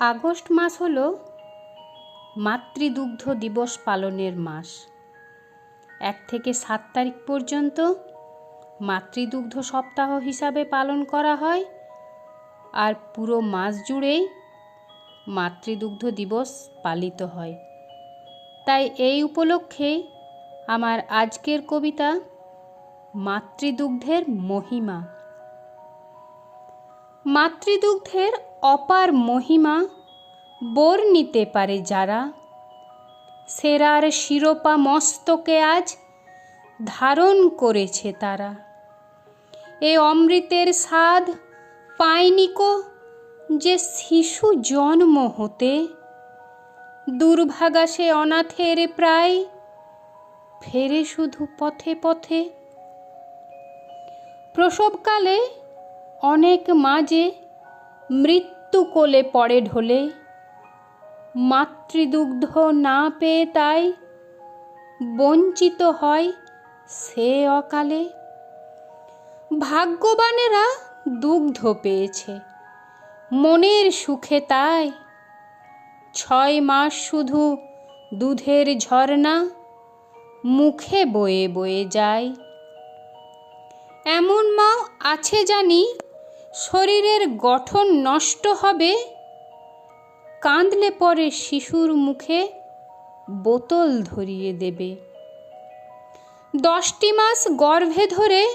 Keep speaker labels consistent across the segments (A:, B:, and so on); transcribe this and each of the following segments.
A: August মাস হল মাতৃদুগ্ধ দিবস পালনের মাস। এক থেকে সাত তারিখ পর্যন্ত মাতৃদুগ্ধ সপ্তাহ হিসাবে পালন করা হয় আর পুরো মাস জুড়েই মাতৃদুগ্ধ দিবস পালিত হয়। তাই এই উপলক্ষেই আমার আজকের কবিতা মাতৃদুগ্ধের মহিমা। মাতৃদুগ্ধের অপার মহিমা বর্ণিতে পারে যারা। সেরার শিরোপা মস্তকে আজ ধারণ করেছে তারা। এ অমৃতের স্বাদ পায়নিকো যে শিশু জন্ম হতে। দুর্ভাগা সে অনাথের প্রায়, ফেরে শুধু পথে পথে। প্রসবকালে অনেক মাঝে মৃত্যু কোলে পড়ে ঢোলে। মাতৃদুগ্ধ না পেয়ে তাই বঞ্চিত হয় সে অকালে। ভাগ্যবানেরা দুগ্ধ পেয়েছে, মনের সুখে তাই। ছয় মাস শুধু দুধের ঝর্ণা, মুখে বয়ে বয়ে যায়। এমন মাও আছে জানি শরীরের গঠন নষ্ট হবে। কাঁদলে পরে শিশুর মুখে বোতল ধরিয়ে দেবে। দশটি মাস গর্ভে ধরে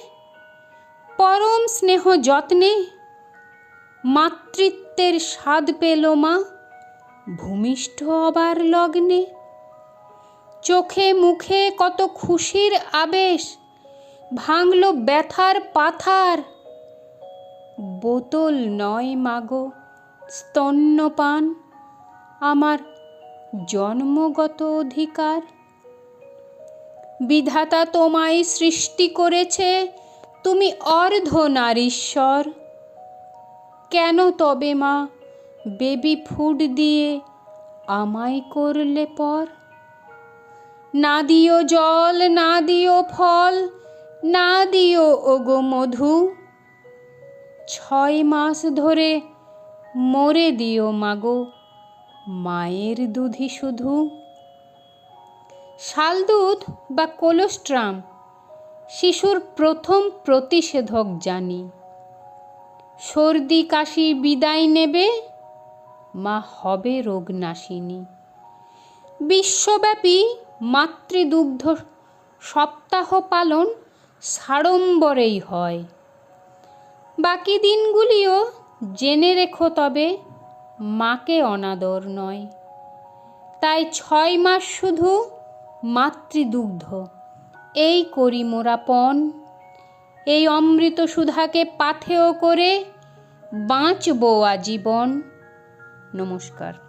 A: পরম স্নেহ যত্নে মাতৃত্বের স্বাদ পেল মা। ভূমিষ্ঠ হবার লগ্নে চোখে মুখে কত খুশির আবেশ। ভাঙল ব্যথার পাথার বোতল নয় মাগো, স্তন্যপান, আমার জন্মগত অধিকার। বিধাতা তোমায় সৃষ্টি করেছে, তুমি অর্ধ নারীশ্বর। কেন তবে মা, বেবি ফুড দিয়ে আমায় করলে পর? না দিও জল, না দিও ফল, না দিও ওগো মধু। ছয় মাস ধরে মরে দিও মাগো, মায়ের দুধি শুধু। শালদুধ বা কোলোস্ট্রাম, শিশুর প্রথম প্রতিষেধক জানি। সর্দি কাশি বিদায় নেবে, মা হবে রোগনাশিনী। বিশ্বব্যাপী মাতৃদুগ্ধ সপ্তাহ পালন সাড়ম্বরেই হয়। বাকি দিনগুলিও জেনে রেখো তবে, মাকে অনাদর নয়। তাই ছয় মাস শুধু মাতৃদুগ্ধ। এই করি মোরাপণ এই অমৃত সুধাকে পাথেয় করে বাঁচবো আজীবন। নমস্কার।